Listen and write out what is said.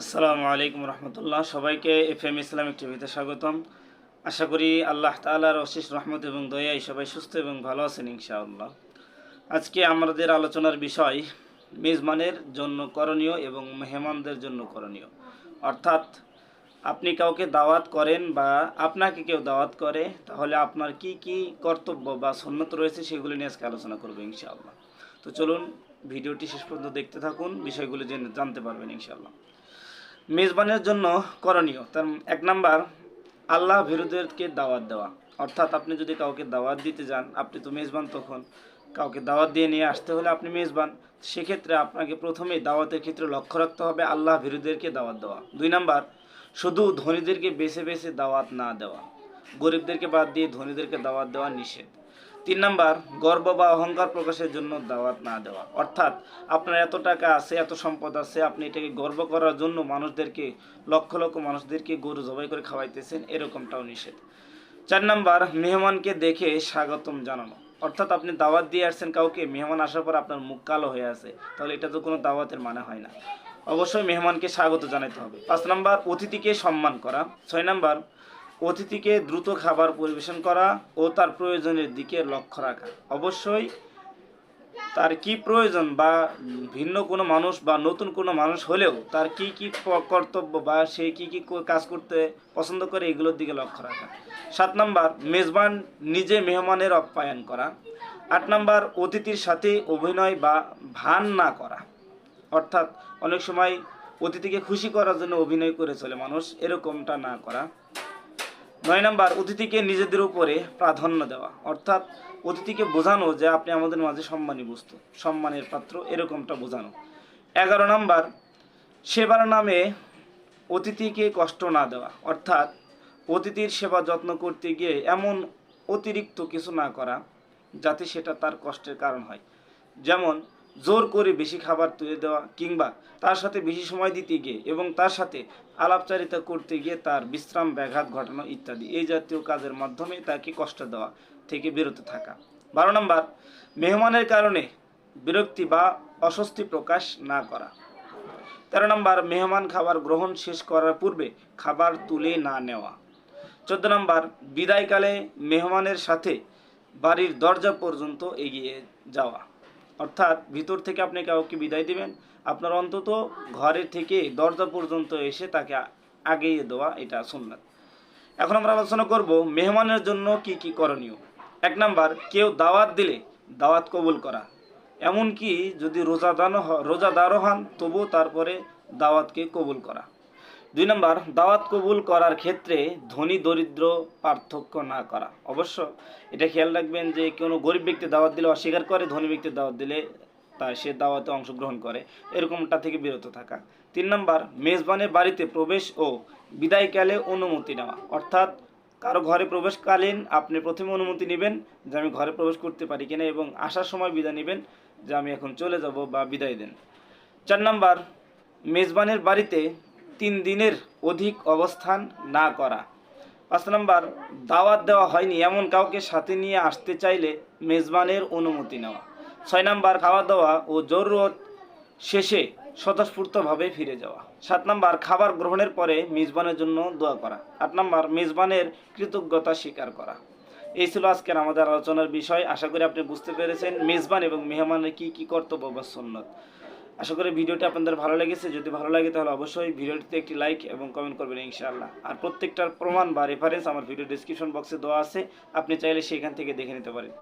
আসসালামু আলাইকুম রহমতুল্লাহ। সবাইকে এফ এম ইসলামিক টিভিতে স্বাগতম। আশা করি আল্লাহ তালার অশেষ রহমত এবং দয়াই সবাই সুস্থ এবং ভালো আছেন ইনশাআল্লাহ। আজকে আমাদের আলোচনার বিষয় মেজমানের জন্য করণীয় এবং মেহমানদের জন্য করণীয়। অর্থাৎ আপনি কাউকে দাওয়াত করেন বা আপনাকে কেউ দাওয়াত করে, তাহলে আপনার কি কি কর্তব্য বা সন্ন্যত রয়েছে সেগুলি নিয়ে আজকে আলোচনা করব ইনশাআল্লাহ। তো চলুন ভিডিওটি শেষ পর্যন্ত দেখতে থাকুন, বিষয়গুলো জেনে জানতে পারবেন ইনশাআল্লাহ। মেজবানের জন্য করণীয়। তার এক নাম্বার, আল্লাহ বিরোধীদেরকে দাওয়াত দেওয়া। অর্থাৎ আপনি যদি কাউকে দাওয়াত দিতে যান, আপনি তো মেজবান তখন। কাউকে দাওয়াত দিয়ে নিয়ে আসতে হলে আপনি মেজবান। সেক্ষেত্রে আপনাকে প্রথমেই দাওয়াতের ক্ষেত্রে লক্ষ্য রাখতে হবে আল্লাহ বিরোধীদেরকে দাওয়াত দেওয়া। দুই নাম্বার, শুধু ধনীদেরকে বেছে বেছে দাওয়াত না দেওয়া। গরিবদেরকে বাদ দিয়ে ধনীদেরকে দাওয়াত দেওয়া নিষেধ। তিন নাম্বার, গর্ব বা অহংকার প্রকাশের জন্য দাওয়াত না দেওয়া। অর্থাৎ, আপনার এত টাকা আছে, এত সম্পদ আছে, আপনি এটাকে গর্ব করার জন্য মানুষদেরকে, লক্ষ লক্ষ মানুষদেরকে গরু জবাই করে খাওয়াইতেছেন, এরকমটাও নিষেধ। চার নাম্বার, মেহমানকে দেখে স্বাগতম জানানো। অর্থাৎ, আপনি দাওয়াত দিয়ে আসছেন কাউকে, মেহমান আসার পর আপনার মুখ কালো হয়ে আছে, তাহলে এটা তো কোনো দাওয়াতের মানে হয় না। অবশ্যই মেহমানকে স্বাগত জানাতে হবে। পাঁচ নাম্বার, অতিথিকে সম্মান করা। ছয় নাম্বার অতিথিকে দ্রুত খাবার পরিবেশন করা ও তার প্রয়োজনের দিকে লক্ষ্য রাখা। অবশ্যই তার কি প্রয়োজন বা ভিন্ন কোনো মানুষ বা নতুন কোনো মানুষ হলেও তার কি কি কর্তব্য বা সে কি কি কাজ করতে পছন্দ করে এগুলোর দিকে লক্ষ্য রাখা। সাত নাম্বার, মেজবান নিজে মেহমানের আপ্যায়ন করা। আট নাম্বার, অতিথির সাথে অভিনয় বা ভান না করা। অর্থাৎ অনেক সময় অতিথিকে খুশি করার জন্য অভিনয় করে চলে মানুষ, এরকমটা না করা। নয় নাম্বার, অতিথিকে নিজেদের উপরে প্রাধান্য দেওয়া। অর্থাৎ অতিথিকে বোঝানো যে আপনি আমাদের মাঝে সম্মানী বস্তু, সম্মানের পাত্র, এরকমটা বোঝানো। এগারো নাম্বার, সেবার নামে অতিথিকে কষ্ট না দেওয়া। অর্থাৎ অতিথির সেবা যত্ন করতে গিয়ে এমন অতিরিক্ত কিছু না করা, যাতে সেটা তার কষ্টের কারণ হয়। যেমন জোর করে বেশি খাবার তুলে দেওয়া কিংবা তার সাথে বেশি সময় দিতে গিয়ে এবং তার সাথে আলাপচারিতা করতে গিয়ে তার বিশ্রাম ব্যাঘাত ঘটানো ইত্যাদি এই জাতীয় কাজের মাধ্যমে তাকে কষ্ট দেওয়া থেকে বিরত থাকা। বারো নম্বর, মেহমানের কারণে বিরক্তি বা অস্বস্তি প্রকাশ না করা। তেরো নম্বর, মেহমান খাবার গ্রহণ শেষ করার পূর্বে খাবার তুলে না নেওয়া। চোদ্দ নম্বর, বিদায়কালে মেহমানের সাথে বাড়ির দরজা পর্যন্ত এগিয়ে যাওয়া। অর্থাৎ ভিতর থেকে আপনি কাউকে বিদায় দিবেন। আপনার অন্তত ঘরে থেকে দরজা পর্যন্ত এসে তাকে আগিয়ে দেওয়া এটা সুন্নাত। এখন আমরা আলোচনা করব মেহমানের জন্য কি কি করণীয়। এক নাম্বার, কেউ দাওয়াত দিলে দাওয়াত কবুল করা। এমনকি যদি রোজাদানও হ- রোজাদারও হন, তবুও তারপরে দাওয়াতকে কবুল করা। দুই নম্বর, দাওয়াত কবুল করার ক্ষেত্রে ধনী দরিদ্র পার্থক্য না করা। অবশ্য এটা খেয়াল রাখবেন যে কোনো গরিব ব্যক্তি দাওয়াত দিলে অস্বীকার করে, ধনী ব্যক্তি দাওয়াত দিলে তা সে দাওয়াতে অংশগ্রহণ করে। এরকমটা থেকে বিরত থাকা। তিন নম্বর, মেজবানের বাড়িতে প্রবেশ ও বিদায়কালে অনুমতি নেওয়া। অর্থাৎ কারও ঘরে প্রবেশকালীন আপনি প্রথমে অনুমতি নেবেন যে আমি ঘরে প্রবেশ করতে পারি কিনা এবং আসার সময় বিদায় নেবেন যে আমি এখন চলে যাব বা বিদায় দেন। চার নাম্বার, মেজবানের বাড়িতে তিন দিনের অধিক অবস্থান না করা। পাঁচ নম্বর, দাওয়াত দেওয়া হয়নি এমন কাউকে সাথে নিয়ে আসতে চাইলে মেজবানের অনুমতি নেওয়া। ছয় নাম্বার খাওয়া দাওয়া ও জরুরত শেষে স্বতঃস্ফূর্তভাবে ফিরে যাওয়া। সাত নম্বর, খাবার গ্রহণের পরে মেজবানের জন্য দোয়া করা। আট নম্বর, মেজবানের কৃতজ্ঞতা স্বীকার করা। এই ছিল আজকের আমাদের আলোচনার বিষয়। আশা করি আপনি বুঝতে পেরেছেন মেজবান এবং মেহমানের কি কি কর্তব্য বা সুন্নত। আশা করি ভিডিওটি আপনাদের ভালো লেগেছে। যদি ভালো লাগে তাহলে অবশ্যই ভিডিওটিতে একটি লাইক এবং কমেন্ট করবেন ইনশাআল্লাহ। আর প্রত্যেকটার প্রমাণ বা রেফারেন্স আমার ভিডিও ডিসক্রিপশন বক্সে দেওয়া আছে। আপনি চাইলে সেখান থেকে দেখে নিতে পারেন।